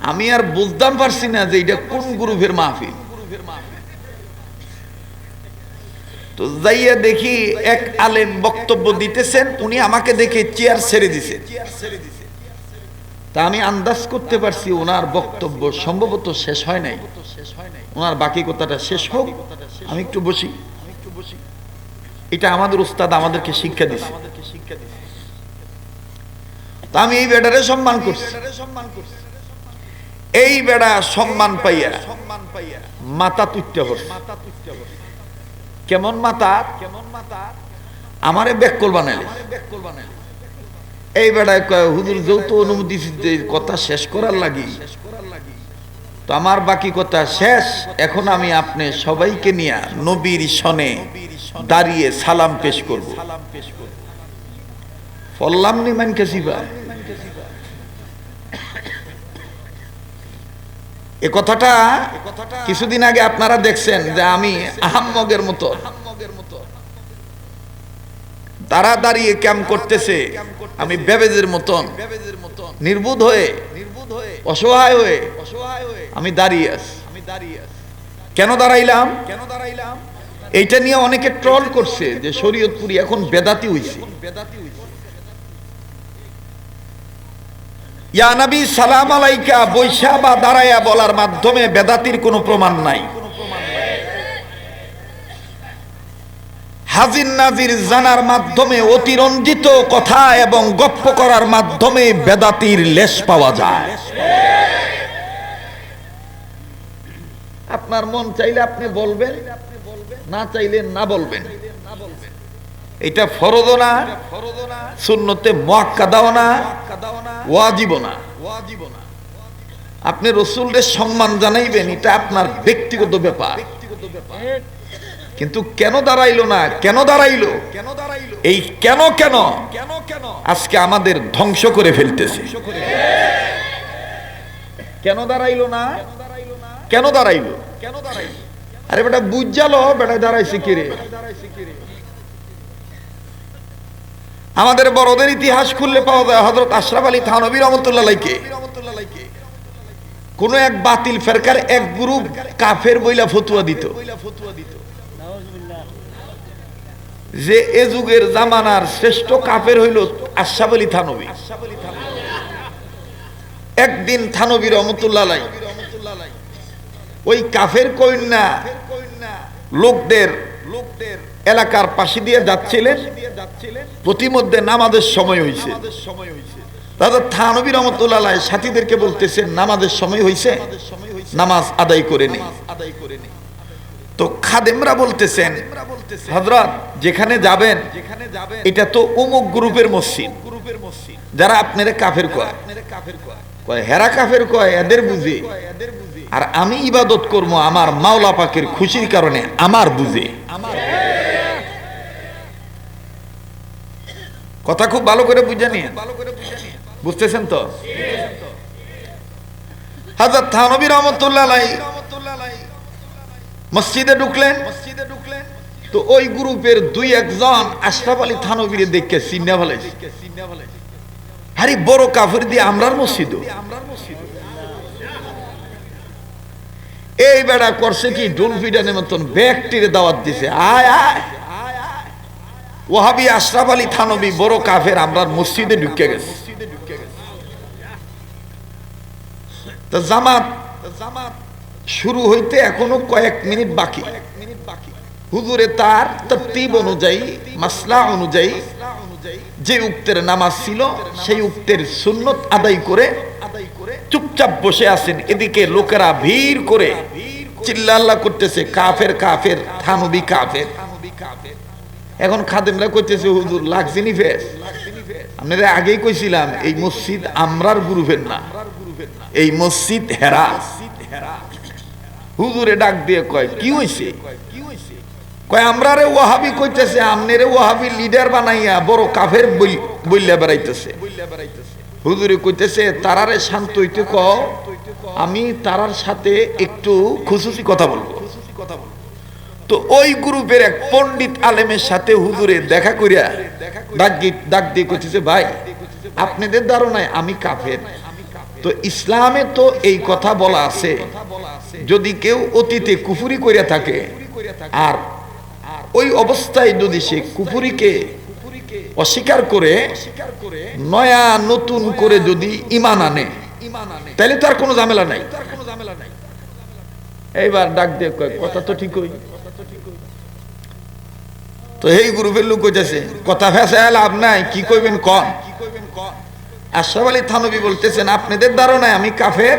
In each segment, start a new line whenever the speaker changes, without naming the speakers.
আমি আর বুঝতাম পারছি না যে এটা কোন গ্রুপের মাহফিল। তো যাইয়া দেখি এক আলেম বক্তব্য দিতেছেন, উনি আমাকে দেখে চেয়ার ছেড়ে দিছেন তা আমি আন্দাজ করতে পারছি ওনার বক্তব্য সম্ভবত শেষ হয় নাই। ওনার বাকি কথাটা শেষ হোক, আমি একটু বসি। এটা আমাদের উস্তাদ আমাদেরকে শিক্ষা দিছে। তা আমি এই বেডারে সম্মান করছি। এই বেড়া সম্মান পাইয়া মাথা তুইতে হচ্ছে কেমন মাতা? কেমন মাতা আমারে বেকল বানাইলে। এই বেড়ায় কয়, হুজুর, যৌথ অনুমতি কথা শেষ করার লাগি। তো আমার বাকি কথা শেষ। এখন আমি আপনি সবাইকে নিয়ে নবীর সনে দাঁড়িয়ে সালাম পেশ করব। সালাম পেশ ফল্লাম নি মান কেসিবা। এ কথাটা কিছুদিন আগে আপনারা দেখছেন যে আমি আহাম্মগের মতো। তারা দাঁড়িয়ে ক্যাম্প করতেছে, আমি বেবেজের মতন, নির্বুধ হয়ে, অসহায় হয়ে, আমি দাঁড়িয়ে আছি। কেন দাঁড়াইলাম? কেন দাঁড়াইলাম এইটা নিয়ে অনেকে ট্রল করছে যে শরীয়তপুরি এখন বেদাতি হইছে। ইয়া নবী, সালাম আলাইকা, বৈশা বা দাঁড়াইয়া বলার মাধ্যমে বেদাতির কোনো প্রমাণ নাই। হাজির নাজির জানার মাধ্যমে অতিরঞ্জিত কথা এবং গপ্প করার মাধ্যমে বেদাতির লেশ পাওয়া যায়। আপনার মন চাইলে আপনি বলবেন, না চাইলে না বলবেন। এটা ফরজ না শূন্যতে মোয়াক্কাদাও না ওয়াজিব না। আপনি রসুলের সম্মান জানাইবেন, এটা আপনার ব্যক্তিগত ব্যাপার। কিন্তু কেন দাঁড়াইলো না, কেন দাঁড়াইলো? কেন দাঁড়াইলো এই কেন কেন কেন কেন আজকে আমাদের ধ্বংস করে ফেলতেছে। কেন দাঁড়াইলো না? কেন দাঁড়াইলো? কেন দাঁড়াইলো আরে বেটা বুঝালো বেটা, দাঁড়াইছে কিরে আমাদের বড়দের ইতিহাস খুললে পাওয়া যায় হজরত আশরাফ আলী থানবী রহমতুল্লাহকে কোন এক বাতিল ফেরকার এক গ্রুপ কাফের বইলা ফতুয়া দিত। যে এ যুগের জামানার শ্রেষ্ঠ কাফের হইল আশরাফ আলী থানবী একদিন থানবী রহমতুল্লাহ ওই কাফের কন্যা লোকদের লোকদের এলাকার পাশে দিয়ে যাচ্ছিলেন প্রতিমধ্যে নামাজের সময় হয়েছে দাদা থানবী রহমতুল্লাহ সাথীদেরকে বলতেছেন নামাজের সময় হয়েছে নামাজ আদায় করে নেই তো খাদেমরা বলতেছেন হজরত যেখানে যাবেন, এটা তো অমুক গ্রুপের মসজিদ। যারা আপনারা কাফের কয়? কয়, হেরা কাফের কয়, এদের বুঝে। আর আমি ইবাদত করব আমার মাওলা পাকের খুশির কারণে আমার বুঝে। কথা খুব ভালো করে বুঝে নিয়ে বুঝতেছেন তো? হাজার থানবী রহমতুল্লাহ মসজিদে ঢুকলেন। মসজিদে ঢুকলেন। তো ওই গ্রুপের দুই একজন আশরাফ আলী থানবীর দেখে সিন্না ফেলাইছে আরে বড় কাফের দিয়ে আমরার মসজিদ আমরার মসজিদ এই বেড়া করছে কি ডুল ফিডানের মতন ব্যাগটিরে দাওয়াত দিছে। আয় আয়। ওহাবি আশরাফ আলী থানবী বড় কাফের, আমরার মসজিদে ঢুকে গেছে। জামাত জামাত, শুরু হইতে এখনও কয়েক মিনিট বাকি। হুজুরে তার তরতিব অনুযায়ী, মাসলা অনুযায়ী যে উক্তের নামাজ ছিল, সেই উক্তের সুন্নত আদায় করে চুপচাপ বসে আছেন। এদিকে লোকেরা ভিড় করে, চিল্লাল্লা করতেছে, কাফের কাফের, থানবি কাফের। এখন খাদেমরা করতেছে হুজুর লাগছিনি ফেস আপনারা আগেই কইছিলাম, এই মসজিদ আমরার গ্রুপের না। এই মসজিদ হেরা। হুজুরে ডাক দিয়ে কয়, কি হইছে? কয় আমরা রে ওয়াহাবি কইতেছে, আমনের ওয়াহাবি লিডার বানাইয়া বড় কাফের বইল্লা বেড়াইতেছে। হুজুরে কইতেছে, তারারে শান্ত হইতে ক আমি তারার সাথে একটু খুশুসি কথা বলব। তো ওই গ্রুপের এক পণ্ডিত আলেমের সাথে হুজুরে দেখা করিয়া ডাক ডাক দিয়ে কইতেছে ভাই, আপনাদের ধারণায় আমি কাফের। তো ইসলামে তো এই কথা বলা আছে। যদি কেউ অতীতে কুফুরি করিয়া থাকে, আর ওই অবস্থায় যদি সে কুফুরিকে অস্বীকার করে, নয়া নতুন করে যদি ইমান আনে তাহলে তার কোনো ঝামেলা নাই। এইবার ডাক দিয়ে কথা তো ঠিক হই তো এই গ্রুপের লোক কইতেছে, কথা ফেসায় লাভ নাই, কি কইবেন কন? আশরাফ আলী থানবী বলতেছেন, আপনাদের ধারণায় আমি কাফের?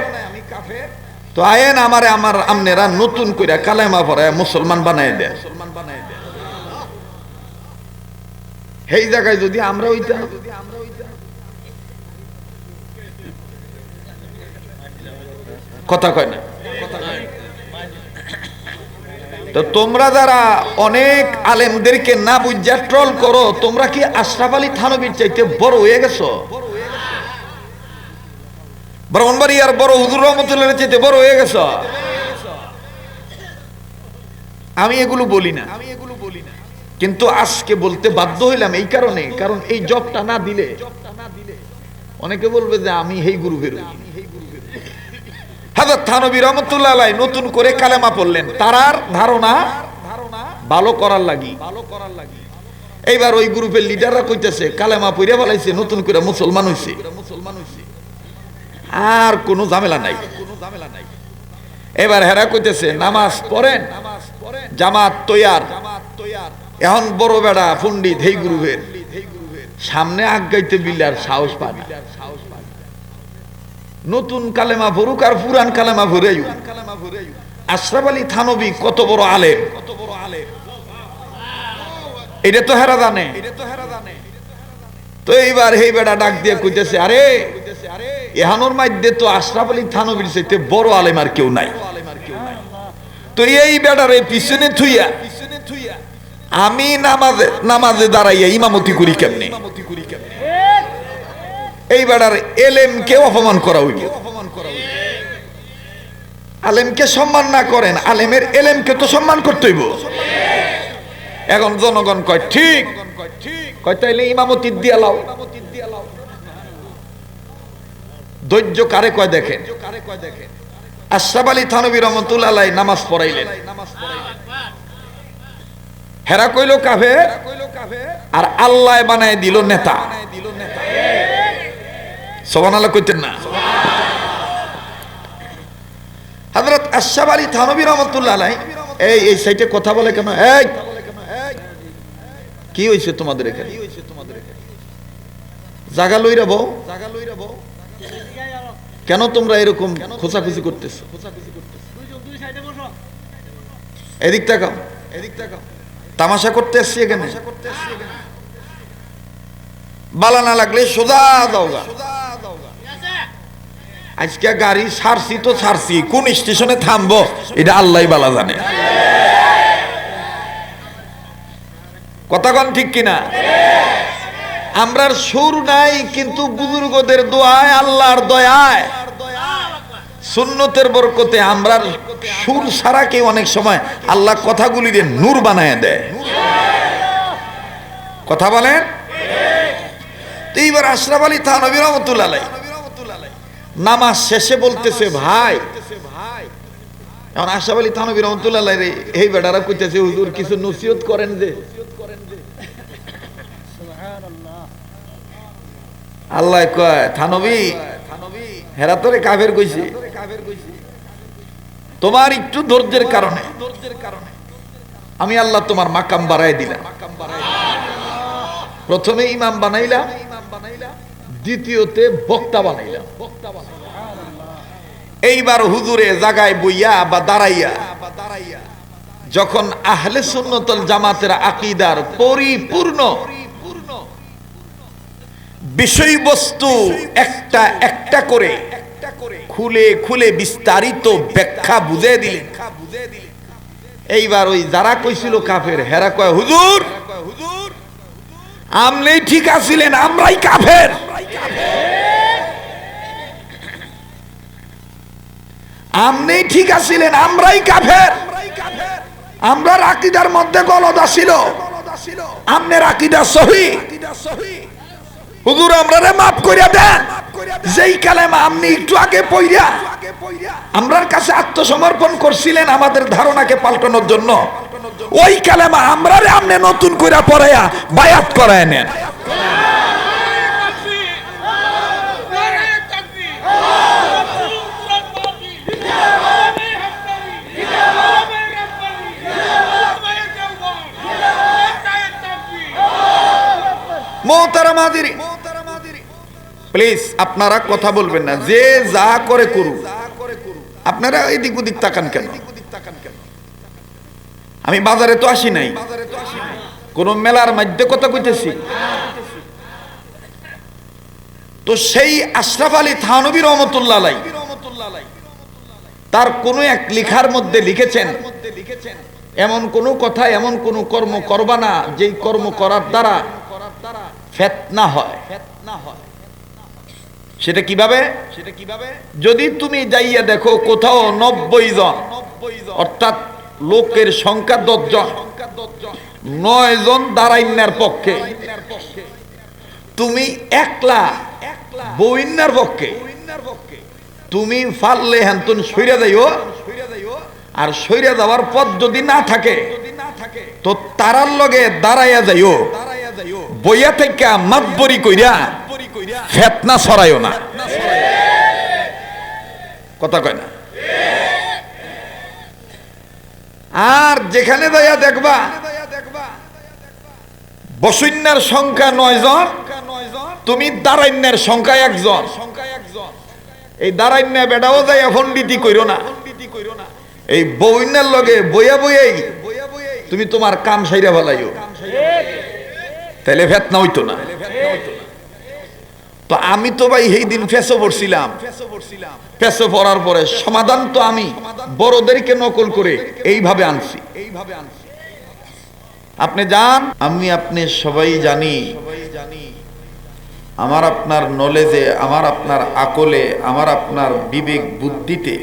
তো আয়েন আমারে আমার নতুন করে কালেমা পড়ায় মুসলমান বানায় দেয় সেই জায়গায় যদি আমরা ওইটা কথা কয় না। তো তোমরা যারা অনেক আলেমদেরকে না বুঝা ট্রল করো, তোমরা কি আশরাফ আলী থানবীর চাইতে বড় হয়ে গেছো? ব্রাহ্মণবাড়িয়ার বড় হুজুর রহমতুল্লাহ চাইতে বড় হয়ে আমি এগুলো বলি না আমি এগুলো বলি না। কিন্তু আজকে বলতে বাধ্য হইলাম এই কারণে, কারণ এই জবটা না দিলে, অনেকে বলবে যে আমি হেই গুরু বেরোই হাজার থানবী রহমতুল্লাহ নতুন করে কালেমা পড়লেন। তারার ধারণা ভালো করার লাগি। এইবার ওই গ্রুপের লিডাররা কইতেছে, কালেমা পইরা বলাইছে নতুন করে মুসলমান হইছে। আর কোনো ঝামেলা নাই। এবার হেরা কইতেছে, নামাজ পড়েন, জামাত তৈয়ার। এখন বড় বেড়া, পণ্ডিত, হেই গ্রুপের। সামনে আগাইতে বিল্লার সাহস পায় না। নতুন কালেমা ভরুক আর পুরান কালেমা ভরে আশরাফ আলী থানবী কত বড় আলেম। কত বড় আলেম এটা তো হেরা জানে। তো এইবার বেড়া ডাক দিয়ে কইতেছে, আরে, এহানোর মাধ্যে তো আশরাফ আলী থানবীর চাইতে বড় আলেম আর কেউ নাই। তো এই বেড়ারে পিছনে থুইয়া আমি নামাজে নামাজে দাঁড়াইয়া ইমামতি করি কেমনে? এই বেড়ার এলেম কে অপমান করা হইব আলেমকে সম্মান না করেন, আলেমের এলেমকে তো সম্মান করতে হইব। এখন জনগণ কয়, ঠিক। কয়, তাইলে ইমামতি দিয়া লাও। ধৈর্য কারে কয় দেখেন? আশরাফ আলী থানবী রহমতুল্লাহ নামাজ পড়াইলেন। হেরা কইল কাফে আর আল্লাহ বানায় দিল নেতা। সবান আল্লাহ না। হযরত আশরাফ আলী থানবী রহমতুল্লাহ এই এই সাইটে কথা বলে কেন? এই! কি হইছে তোমাদের এখানে? জাগা লইরা বউ? কেন তোমরা এরকম খোঁচাখুচি করতেছো? এদিক তাকাও এদিক তাকাও। তামাশা করতে আসছি এখানে। বালা না লাগলে সোজা দাওগা আজকে গাড়ি ছাড়ছি তো ছাড়ছি কোন স্টেশনে থামবো, এটা আল্লাহ বালা জানে। কথাগণ ঠিক কিনা? আমরার সুর নাই, কিন্তু বুজুর্গদের দোয়ায়, আল্লাহর দয়ায়। সুন্নতের বরকতে আমরার সুর কেউ অনেক সময় আল্লাহ কথাগুলি দিয়ে নূর বানায় দেয়। কথা বলেন? এইবার আশরাফ আলী থানবী রহমতুল্লাহ নামাজ শেষে বলতেছে ভাই। এখন আশরাফ আলী থানবী রহমতুল্লাহ রে এই বেটারা কইতেছে হুজুর কিছু নসিহত করেন যে। আল্লাহ কয় থানবী হেরা তোরে কাফের কইছে। তোমার একটু ধৈর্যের কারণে। আমি আল্লাহ তোমার মাকাম বাড়াই দিলাম। প্রথমে ইমাম বানাইলাম দ্বিতীয়তে বক্তা বানাইলাম। এইবার হুজুরে জাগায় বইয়া বা দাঁড়াইয়া, যখন আহলে সুন্নতল জামাতের আকিদার পরিপূর্ণ বিষয়বস্তু একটা একটা করে খুলে খুলে বিস্তারিত ব্যাখ্যা বুঝে দিলেন। এইবার ওই যারা কইছিল কাফের, হেরা কয়, হুজুর আমনি ঠিক আছিলেন, আমরাই কাফের। আমনি ঠিক আছিলেন, আমরাই কাফের। আমরা আকিদার মধ্যে গলদা ছিল। আমনের আকিদা সহি। হুজুর, আমরা রে মাফ করিয়া দেন। যেই কালেমা আপনি একটু আগে পইরা, আমরার কাছে আত্মসমর্পণ করছিলেন আমাদের ধারণাকে পাল্টানোর জন্য। ওই কালেমা আমরারে আমনে নতুন করে পড়াইয়া বায়াত করায় নেন। প্লিজ, আপনারা কথা বলবেন না। যে যা করে করুক, আপনারা এদিক ওদিক তাকান কেন? আমি বাজারে তো আসি নাই। কোন মেলার মধ্যে কথা কইতেছি। তো সেই আশরাফ আলী থানবী রহমতুল্লাহ তার কোন এক লেখার মধ্যে লিখেছেন, এমন কোন কথা, এমন কোন কর্ম করবা না, যেই কর্ম করার দ্বারা ফেতনা হয়। সেটা কীভাবে সেটা কীভাবে? যদি তুমি যাইয়া দেখো কোথাও নব্বই জন, অর্থাৎ লোকের সংখ্যা দশ জন নয় জন দাঁড়াইনার পক্ষে। তুমি একলা বইনার পক্ষে। তুমি ফাললে তুমি সইরা যাইও। আর সইরা যাওয়ার পথ যদি না থাকে, তো তারার লগে দাঁড়াইয়া যাইও। বইয়া থেকে মাতবরি কইরা ফেতনা ছড়াইও না। কথা কয় না। আর যেখানে যাইয়া দেখবা বসুন্যার সংখ্যা নয় জন, তুমি দাঁড়াইন্যার সংখ্যা একজন এই দাঁড়াইন্যা বেটাও যাইয়া ফন্ডিতি কইরো না। এই বইন্যার লগে বইয়া বইয়াই তুমি তোমার কাম সাইরা ফেলাইও। তাইলে ফেতনা হইতো না। তো আমি তো ভাই সেই দিন ফেসো পড়ছিলাম। ফেসো পড়ার পরে সমাধান তো আমি, বড়দেরকে নকল করে এইভাবে আনছি। এইভাবে আনছি আপনি যান, আমি আপনি সবাই জানি। আমার আপনার নলেজে, আমার আপনার আকলে, আমার আপনার বিবেক বুদ্ধিতে।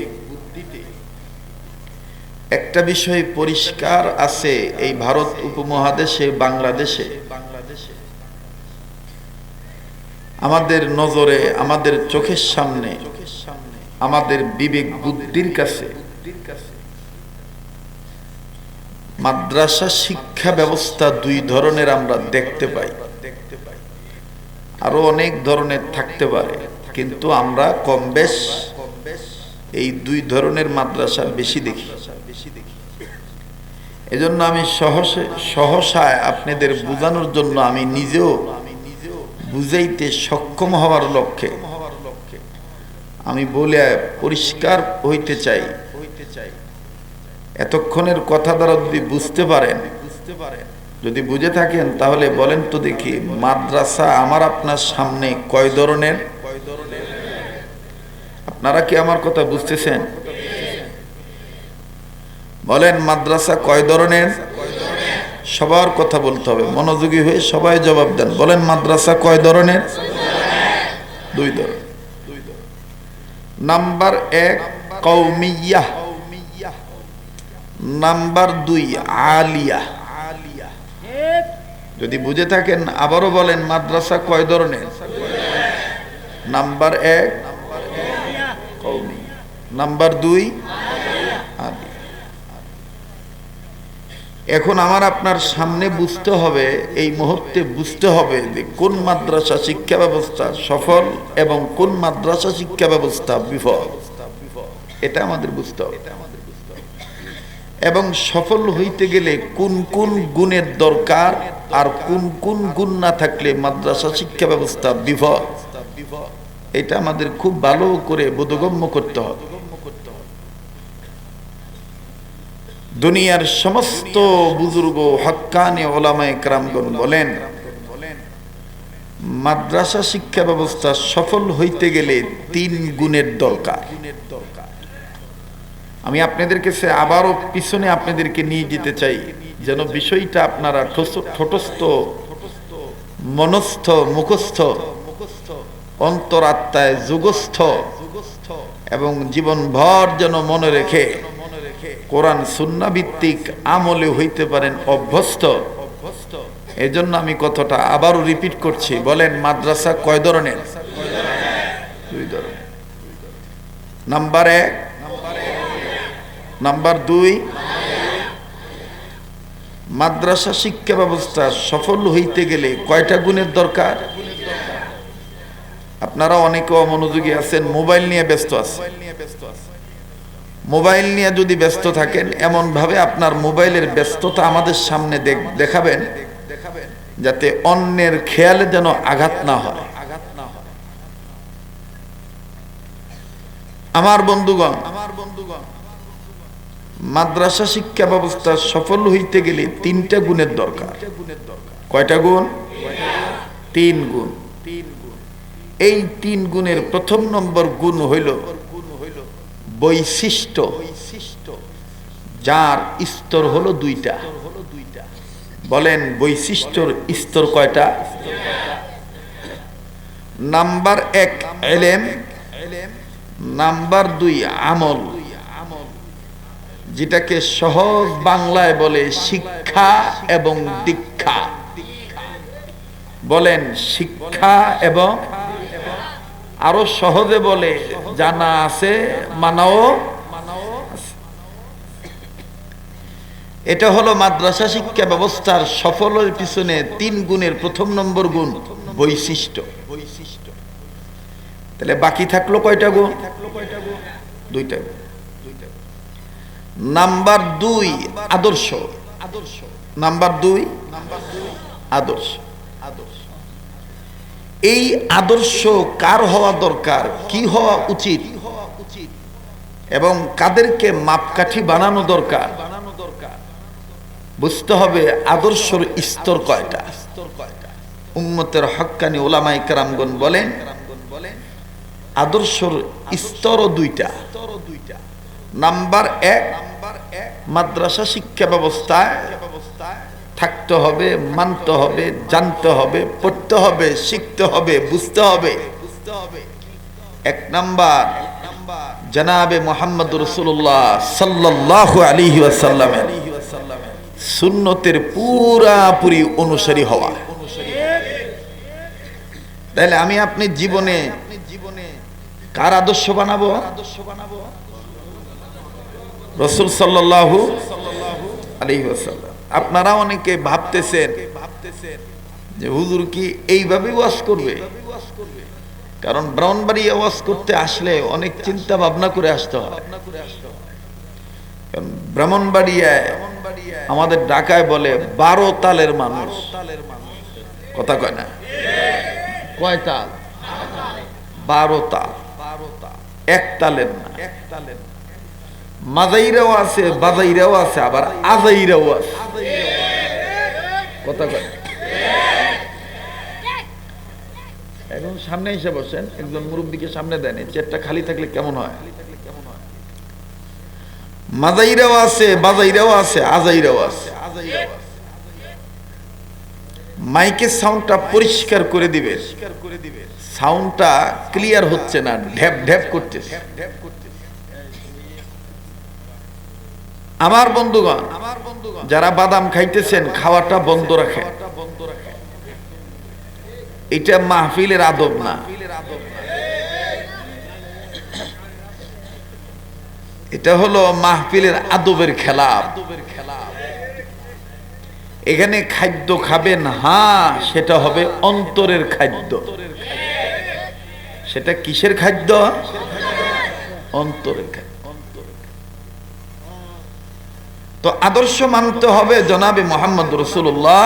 একটা বিষয় পরিষ্কার আছে, এই ভারত উপমহাদেশে বাংলাদেশে বাংলাদেশে। আমাদের নজরে, আমাদের চোখের সামনে, আমাদের বিবেক বুদ্ধির কাছে, মাদ্রাসা শিক্ষা ব্যবস্থা দুই ধরনের আমরা দেখতে পাই। আরও অনেক ধরনের থাকতে পারে, কিন্তু আমরা কম বেশ এই দুই ধরনের মাদ্রাসা বেশি দেখি। এজন্য আমি সহসে, সহসায় আপনাদের বোঝানোর জন্য আমি নিজেও বুঝাইতে সক্ষম হওয়ার লক্ষ্যে আমি বলে পরিষ্কার হইতে চাই হইতে চাই। এতক্ষণের কথা দ্বারা যদি বুঝতে পারেন, যদি বুঝে থাকেন, তাহলে বলেন তো দেখি, মাদ্রাসা আমার আপনার সামনে কয় ধরনের? আপনারা কি আমার কথা বুঝতেছেন? বলেন, মাদ্রাসা কয় ধরনের? সবার কথা বলতে হবে। মনোযোগী হয়ে সবাই জবাব দেন। বলেন, মাদ্রাসা কয় ধরনের? দুই ধরনের। নাম্বার এক কৌমিয়া নাম্বার দুই, আলিয়া। যদি বুঝে থাকেন, আবারও বলেন, মাদ্রাসা কয় ধরনের? নাম্বার এক নাম্বার দুই এখন আমার আপনার সামনে বুঝতে হবে, এই মুহূর্তে বুঝতে হবে যে কোন মাদ্রাসা শিক্ষা ব্যবস্থা সফল এবং কোন মাদ্রাসা শিক্ষা ব্যবস্থা বিফল। এটা আমাদের বুঝতে হবে। এবং সফল হইতে গেলে কোন কোন গুণের দরকার আর কোন কোন গুণ না থাকলে মাদ্রাসা শিক্ষা ব্যবস্থা বিফল। এটা আমাদের খুব ভালো করে বোধগম্য করতে হবে। দুনিয়ার সমস্ত বুজুর্গ হক্কানে ওলামায় ক্রামগণ বলেন, মাদ্রাসা শিক্ষা ব্যবস্থা সফল হইতে গেলে তিন গুণের দরকার। আমি আপনাদের কাছে আবারও পিছনে আপনাদেরকে নিয়ে যেতে চাই, যেন বিষয়টা আপনারা ঠোটস্থ, মনস্থ, মুখস্থ, অন্তরাত্মায় যুগস্থ এবং জীবনভর যেন মনে রেখে কোরআন সুন্না ভিত্তিক আমলে হইতে পারেন অভ্যস্ত। এজন্য আমি কথাটা আবারও রিপিট করছি। বলেন মাদ্রাসা কয় ধরনের? নাম্বার এক। নাম্বার দুই। মাদ্রাসা শিক্ষা ব্যবস্থা সফল হইতে গেলে কয়টা গুণের দরকার? আপনারা অনেকে অমনোযোগী আছেন মোবাইল নিয়ে ব্যস্ত আছেন। মোবাইল নিয়ে যদি ব্যস্ত থাকেন এমন ভাবে আপনার মোবাইলের ব্যস্ততা আমাদের সামনে দেখ- দেখাবেন, যাতে অন্যের খেয়ালে যেন আঘাত না হয়। আমার বন্ধুগণ আমার বন্ধুগণ, মাদ্রাসা শিক্ষা ব্যবস্থা সফল হইতে গেলে তিনটা গুণের দরকার। কয়টা গুণ? তিন গুণ। এই তিন গুণের প্রথম নম্বর গুণ হইল বৈশিষ্ট্য। যার স্তর হলো দুইটা। বলেন বৈশিষ্ট্যর স্তর কয়টা? নাম্বার এক, এলেম। নাম্বার দুই, আমল। যেটাকে সহজ বাংলায় বলে শিক্ষা এবং দীক্ষা। বলেন শিক্ষা এবং আরও সহজে বলে, জানা আছে, মানাও। এটা হলো মাদ্রাসা শিক্ষা ব্যবস্থার সফলের পিছনে তিন গুণের প্রথম নম্বর গুণ, বৈশিষ্ট্য। বৈশিষ্ট্য তাহলে বাকি থাকল কয়টা গুণ? দুইটা গুণ। নাম্বার দুই, আদর্শ। আদর্শ নাম্বার দুই আদর্শ আদর্শ। এই আদর্শ কার হওয়া দরকার? কি হওয়া উচিত? এবং কাদেরকে মাপকাঠি বানানো দরকার? বুঝতে হবে আদর্শর স্তর কয়টা। উম্মতের হক্কানি ওলামাই কারামগণ বলেন, আদর্শর স্তর দুইটা। নাম্বার এক, মাদ্রাসা শিক্ষা ব্যবস্থায় থাকতে হবে, মানতে হবে, জানতে হবে, পড়তে হবে, শিখতে হবে, বুঝতে হবে। এক নাম্বার, জনাবে মোহাম্মদ রসুল্লাহ সাল্লাহ আলিহি ওয়াসাল্লামের। সুন্নতের পুরাপুরি অনুসারী হওয়া। তাহলে আমি আপনি জীবনে কার আদর্শ বানাবো? রসুল সাল্লাল্লাহু আলাইহি ওয়াসাল্লাম। আপনারা অনেকে ভাবতেছেন যে হুজুর কি এইভাবে ওয়াজ করবে? কারণ ব্রাউনবাড়ি ওয়াজ করতে আসলে অনেক চিন্তা ভাবনা করে আসতে হয়। ব্রাহ্মণবাড়িয়ায় আমাদের ঢাকায় বলে বারো তালের মানুষ। কথা কয় না? কয় তাল? বারো তাল। এক তালের না। এক তালের মাজাইরাও আছে, বাজাইরাও আছে, আবার আজাইরাও আছে। এখন সামনে এসে বসেন, একজন মুরব্বীকে সামনে দেন চেয়ারটা খালি থাকলে কেমন হয়? মাজাইরাও আছে, বাজাইরাও আছে, আজাইরাও আছে। মাইকের সাউন্ডটা পরিষ্কার করে দিবে। সাউন্ডটা ক্লিয়ার হচ্ছে না, ঢ্যাপ ঢ্যাপ করতেছে। বন্ধুগণ আমার বন্ধুগণ, যারা বাদাম খাইতেছেন, খাওয়াটা বন্ধ রাখে। এটা মাহফিলের আদব না। এটা হলো মাহফিলের আদবের খেলা। এখানে খাদ্য খাবেন হ্যাঁ সেটা হবে অন্তরের খাদ্য। সেটা কিসের খাদ্য? অন্তরের খাদ্য। তো আদর্শ মানতে হবে জনাবে মোহাম্মদ রসুল্লাহ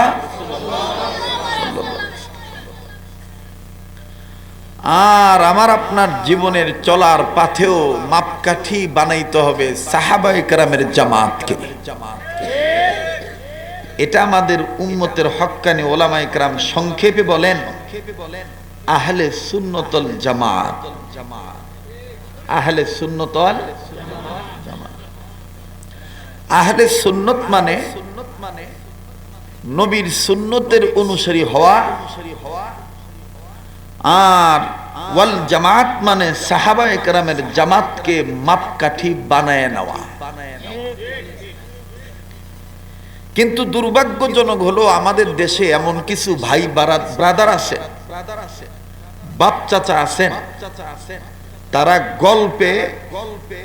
আর আমার আপনার জীবনের চলার পাথেও মাপকাঠি বানাইতে হবে সাহাবাই কারামের জামাতকে। এটা আমাদের উম্মতের হক্কানি ওলামাই কারাম সংক্ষেপে বলেন, আহলে সুন্নতল জামাত। আহলে সুন্নতল আহলে সুন্নত মানে নবীর সুন্নতের অনুসারী হওয়া আর ওয়াল জামাত মানে সাহাবা একরামের জামাতকে মাপকাঠি বানায় নেওয়া। কিন্তু দুর্ভাগ্যজনক হলো আমাদের দেশে এমন কিছু ভাই ব্রাদার আছে, বাপ চাচা আছেন, তারা গল্পে গল্পে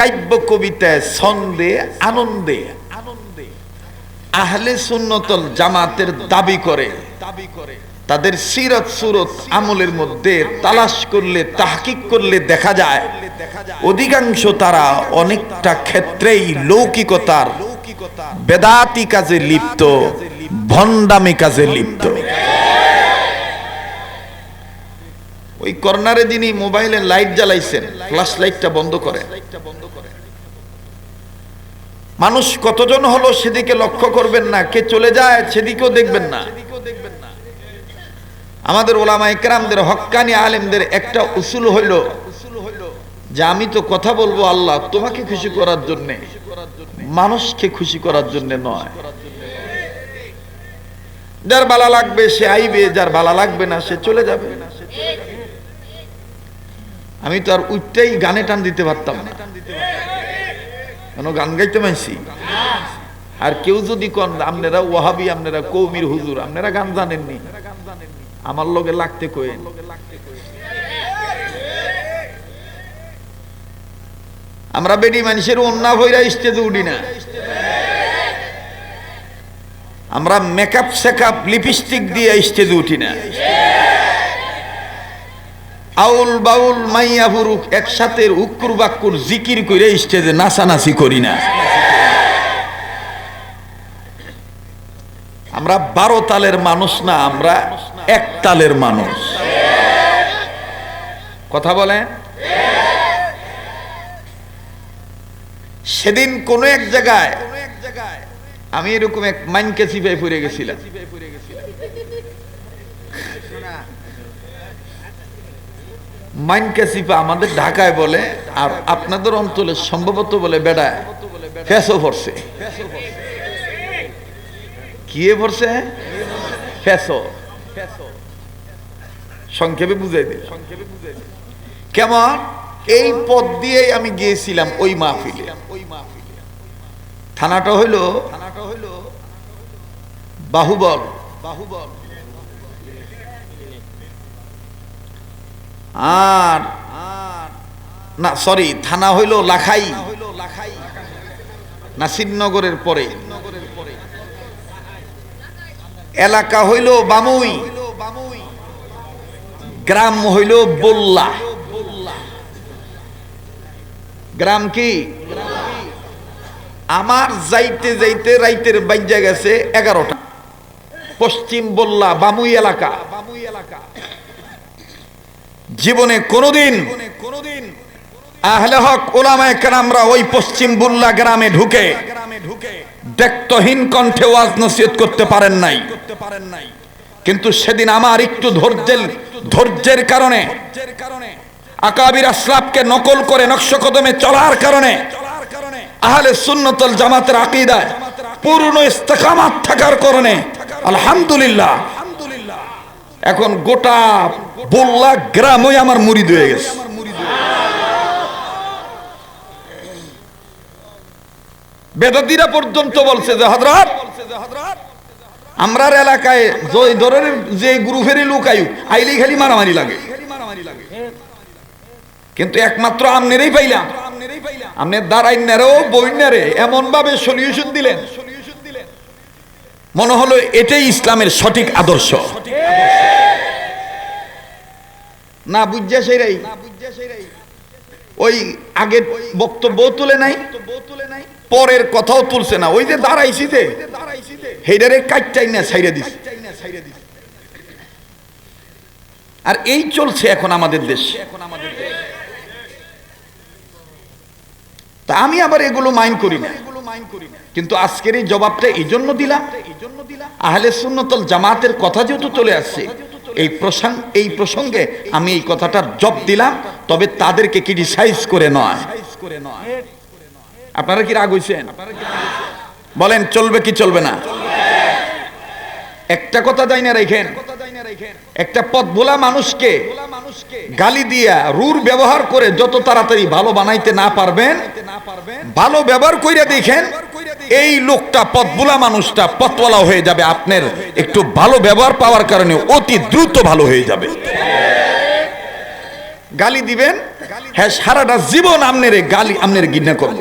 কাব্য কবিতায় ছন্দে, আনন্দে আনন্দে। আহলে সুন্নতল জামাতের দাবি করে দাবি করে। তাদের সিরত সুরত আমলের মধ্যে তালাশ করলে, তাহকিক করলে দেখা যায়। অধিকাংশ তারা অনেকটা ক্ষেত্রেই লৌকিকতার, বেদাতি কাজে লিপ্ত, ভণ্ডামি কাজে লিপ্ত। ওই কর্নারে যিনি মোবাইলে লাইট জ্বালাইছেন ফ্লাশ লাইটটা বন্ধ করে। মানুষ কতজন হলো সেদিকে লক্ষ্য করবেন না, কে চলে যায় সেদিকেও দেখবেন না। আমাদের ওলামা একরামদের হক্কানি আলেমদের একটা উসুল হইল যে আমি তো কথা বলব আল্লাহ তোমাকে খুশি করার জন্য, মানুষকে খুশি করার জন্য নয়। যার বালা লাগবে সে আইবে, যার বালা লাগবে না সে চলে যাবে। আমি তো আর উঠতেই গানে টান দিতে পারতাম না। কেন, গান গাইতে পাইছি আর কেউ যদি কন, আপনারা ওয়াহাবি, আপনারা কৌমির হুজুর, আপনারা গান জানেননি? আমার লগে লাগতে কয়ে। আমরা বেডি মানুষের অন্যা ভৈরা স্টেজে উঠি না। আমরা মেকআপ সেকআপ লিপস্টিক দিয়ে স্টেজে উঠি না। আউল বাউল মাইয়া পুরুষ একসাথে উক্কুর বাক্কুর জিকির করে স্টেজে নাচানাচি করি না। আমরা বারো তালের মানুষ না, আমরা এক তালের মানুষ। কথা বলেন? সেদিন কোন এক জায়গায় আমি এরকম এক মাইনকে চিপাই পড়ে গেছিলাম। মাইনকে চিপা আমাদের ঢাকায় বলে আর আপনাদের অঞ্চলে সম্ভবত বলে বেড়ায় ফেসো পড়ছে কি পড়ছে ফেসো সংক্ষেপে বুঝাই দিল কেমন? এই পথ দিয়ে আমি গিয়েছিলাম ওই মাহফিলে ওই মাহফিলে। থানাটা হইল থানাটা হইল বাহুবল। বাহুবল। আর না সরি থানা হইল লাখাই। নাসিরনগরের পরে। এলাকা হইল বামুই। গ্রাম হইল বল্লা। গ্রাম কি? আমার যাইতে যাইতে রাইতের বাইজা গেছে এগারোটা। পশ্চিম বল্লা বামুই এলাকা বামুই এলাকা। জীবনে কোনোদিন আহলে হক ওলামায়ে কেরামরা ওই পশ্চিম বুল্লা গ্রামে ঢুকে কণ্ঠে ওয়াজ নসিহত করতে পারেন নাই। কিন্তু সেদিন আমার একটু ধৈর্যের ধৈর্যের কারণে আকাবির আসলাফকে নকল করে নকশ কদমে চলার কারণে আহলে সুন্নতল জামাতের আকীদায় পূর্ণ ইস্তেকামাত থাকার কারণে আলহামদুলিল্লাহ এখন গোটা বল্লা গ্রামই আমার মুড়িদ হয়ে গেছে। বেদাতিরা পর্যন্ত বলছে যে হজরত আমরার এলাকায় যে যে গ্রুপেরই লোক আয়ু, আইলেই খালি মারামারি লাগে। কিন্তু একমাত্র আমনেরই পাইলাম। আমনের দাঁড়াইনারেও বইনারে এমন ভাবে সলিউশন দিলেন। মনে হলো এটাই ইসলামের সঠিক আদর্শ। না বুঝছে সেইরাই। ওই আগের বক্তব্য তুলে নাই, পরের কথাও তুলছে না। ওই যে দাঁড়াইছি যে, হেডারে কাটটাই না ছাইরা দিস আর এই চলছে এখন আমাদের দেশ। এখন আমাদের তা আমি আবার এগুলো মাইন্ড করি না। কিন্তু আজকের এই জবাবটা এই জন্য দিলাম। আহলে সুন্নতল জামাতের কথা যেহেতু চলে আসছে এই প্রসঙ্গ এই প্রসঙ্গে আমি এই কথাটার জব দিলাম তবে তাদেরকে ক্রিটিসাইজ করে নয়। আপনারা কি রাগ হইছেন? বলেন চলবে কি চলবে না? একটা কথা যাই না রেখেন। একটা পথ ভোলা মানুষকে গালি দিয়া রুর ব্যবহার করে যত তাড়াতাড়ি ভালো বানাইতে না পারবেন ভালো ব্যবহার কইরা দেখেন এই লোকটা পথ মানুষটা পথওয়ালা হয়ে যাবে আপনার একটু ভালো ব্যবহার পাওয়ার কারণে অতি দ্রুত ভালো হয়ে যাবে। গালি দিবেন হ্যাঁ সারাটা জীবন আমনের গালি আমনের গিন্না করব।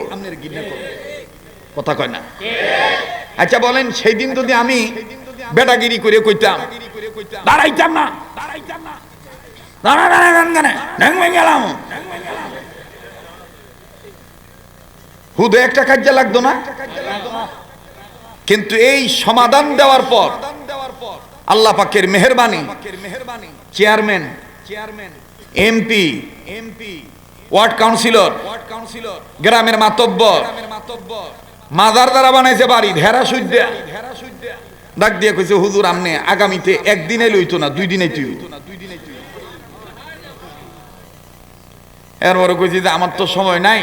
কথা কয় না? আচ্ছা বলেন সেই দিন যদি আমি বেটাগিরি করে কইতাম। দাঁড়াইতাম না দাঁড়াইতাম না দাঁড়া দাঁড়া গান গানে ঢ্যাং ভেঙে গেলাম হুদে একটা কাজে লাগতো না? কিন্তু এই সমাধান দেওয়ার পর আল্লাহ পাকের মেহরবানি, chairman chairman MP MP ward councillor, গ্রামের মাতব্বর মাদার দ্বারা বানাইছে বাড়ি ধেরা সুদ্যা ডাক দিয়ে কইছে, হুজুর আমনে আগামীতে একদিনে লইতো না, দুই দিনে তুই এরপরে কইছি যে আমার তো সময় নাই।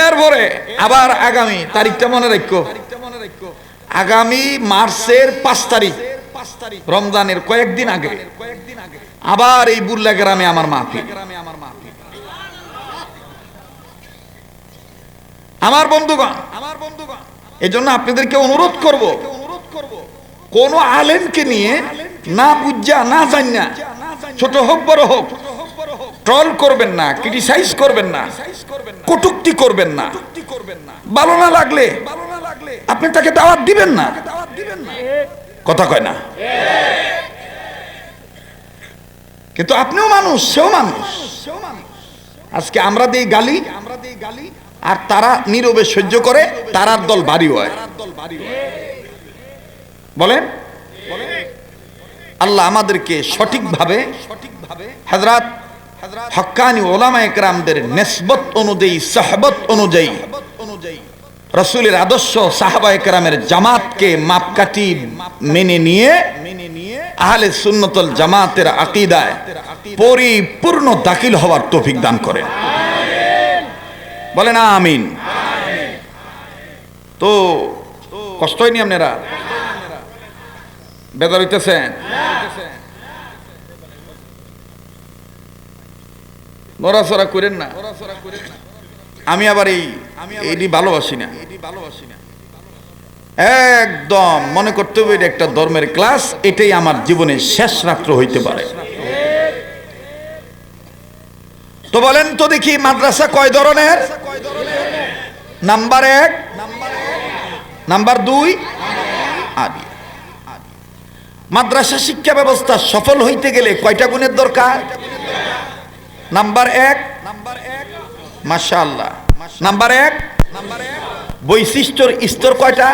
এরপরে আবার আগামী তারিখটা মনে রাখো। আগামী মার্চের পাঁচ তারিখ, রমজানের কয়েকদিন আগে। আবার এই বুল্লা গ্রামে আমার মাহফিল। আমার বন্ধুগণ আমার বন্ধুগণ এই জন্য আপনাদেরকে অনুরোধ করব অনুরোধ করব কোন আলেমকে নিয়ে না বুঝা, না জানা ছোট হোক, বড় হোক ট্রল করবেন না, ক্রিটিসাইজ করবেন না, কটুক্তি করবেন না। ভালো না লাগলে আপনি তাকে দাওয়াত দিবেন না। কথা কয় না। কিন্তু আপনিও মানুষ, সেও মানুষ। আজকে আমরা দিই গালি আমরা দিই গালি আর তারা নীরবে সহ্য করে, তারার দল বাড়ি হয়। বলেন? আল্লাহ আমাদেরকে সঠিকভাবে সঠিকভাবে হাজরাত হক্কানি ওলামা একরামদের নেসবত অনুযায়ী, সাহবত অনুযায়ী, রসুলের আদর্শ সাহাবা একরামের জামাতকে মাপকাঠি মেনে নিয়ে আহলে সুন্নতল জামাতের আকিদায় পরিপূর্ণ দাখিল হওয়ার তৌফিক দান করেন। বলেন, আমিন। তো কষ্ট হয়নি আপনারা? বেদর হইতেছেন? নড়াচড়া করেন না। আমি আবার এই এটি ভালোবাসি না। একদম মনে করতে হবে এটা একটা ধর্মের ক্লাস এটাই আমার জীবনের শেষ রাত্র হইতে পারে। তো বলেন তো দেখি মাদ্রাসা কয় ধরনের? নাম্বার এক। নাম্বার দুই। আদি। মাদ্রাসা শিক্ষা ব্যবস্থা সফল হইতে গেলে কয়টা গুণের দরকার? নাম্বার এক নাম্বার এক মাশাআল্লাহ। নাম্বার এক নাম্বার এক বৈশিষ্ট্যর স্তর কয়টা?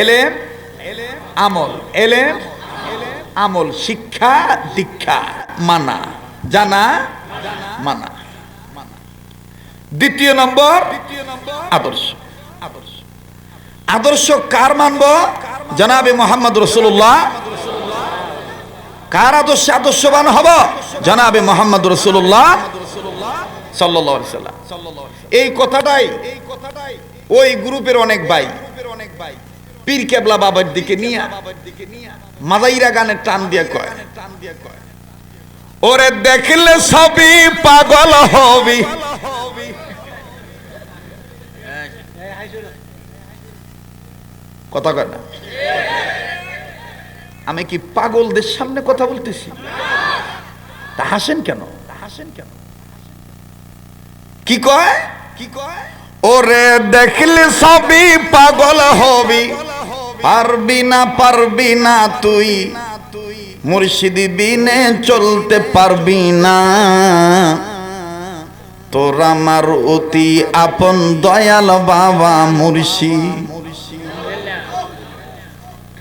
এলেম, আমল। এলেম, আমল, শিক্ষা, দীক্ষা, মানা। জানা, মানা। দ্বিতীয় নম্বর, আদর্শ। আদর্শ কার মানব? জনাবে মোহাম্মদ রসুল্লাহ কার আদর্শ আদর্শবান হব? জনাবে মোহাম্মদ রসুল্লাহ সাল্লাম। এই কথাটাই ওই গ্রুপের অনেক ভাই অনেক ভাই পীর কেবলা বাবার দিকে নিয়ে মাদাইরা গানের টান দিয়ে কয় টান দিয়ে কয়, ওরে দেখলে সবই পাগল হবি। কথা কয় না? আমি কি পাগলদের সামনে কথা বলতেছি? তা হাসেন কেন? হাসেন কেন? কি কয়? কি কয়? ওরে দেখলে সবই পাগল হবি। পারবি না পারবি না তুই। মুর্শিদি বিনে চলতে পারবি না। তোর আমার অতি আপন দয়াল বাবা মুর্শি।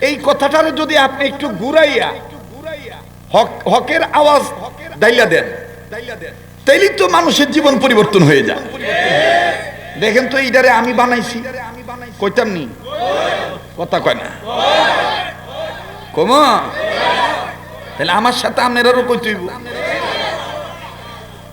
এই কথাটারে যদি আপনি একটু ঘুরাইয়া হক, হকের আওয়াজ দাইলা দেন, তাইলেই তো মানুষের জীবন পরিবর্তন হয়ে যায়। দেখেন তো এইটারে আমি বানাইছি। কইতাম নি? কথা কয় না। কমা তাহলে আমার সাথে আপনারাও কইতেইব